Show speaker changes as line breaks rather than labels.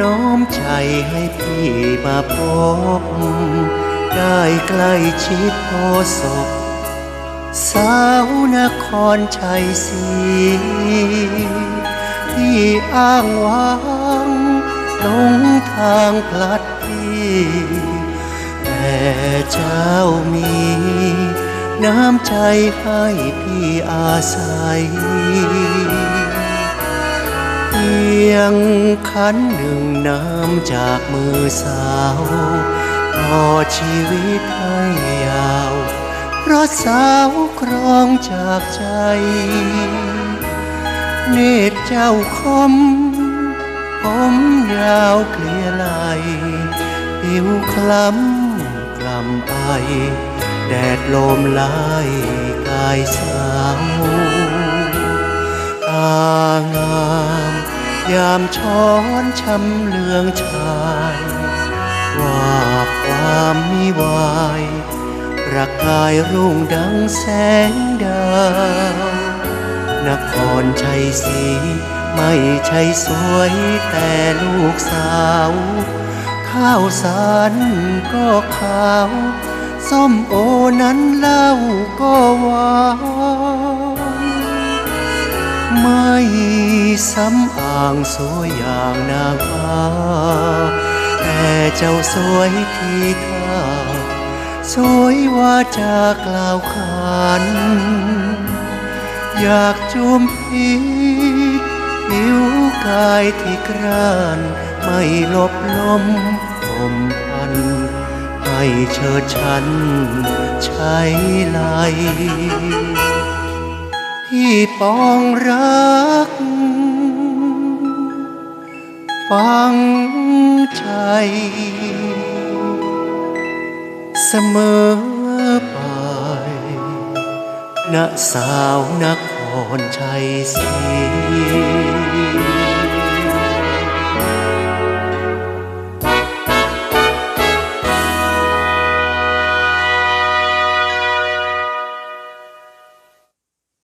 น้อมใจให้พี่มาพบได้ใกล้ชิดโอศพสาวนครชัยศรีที่อ้างว้างหลงทางพลัดพลีแต่เจ้ามี น้ำใจให้พี่อาศัย ยงขันหนึ่งน้ำจากมือสาวต่อชีวิตให้ยาว เพราะสาวครองจากใจ เนตรเจ้าคม ผมยาวเกลียไหลผิวคล้ำกลำไป แดดลมไล่กายสาวตา ยามช้อนช้ำเลืองชายว่าความมีวายประกายรุ่งดังแสงดาวนครชัยศรีไม่ใช่สวยแต่ลูกสาว ข้าวสารก็ขาว ส้มโอนั้นเล่าก็ ซ้ำอ่างสวยอย่างนางฟ้าแต่เจ้าสวยที่ท่าสวยว่าจากล่าวขานอยากจูมพิษผิวกายที่กรานไม่ลบลมผมพัน ให้เชิดฉันใช้ไหลพี่ปองรัก ฟังใจ เสมอไปณสาวนครชัยศรี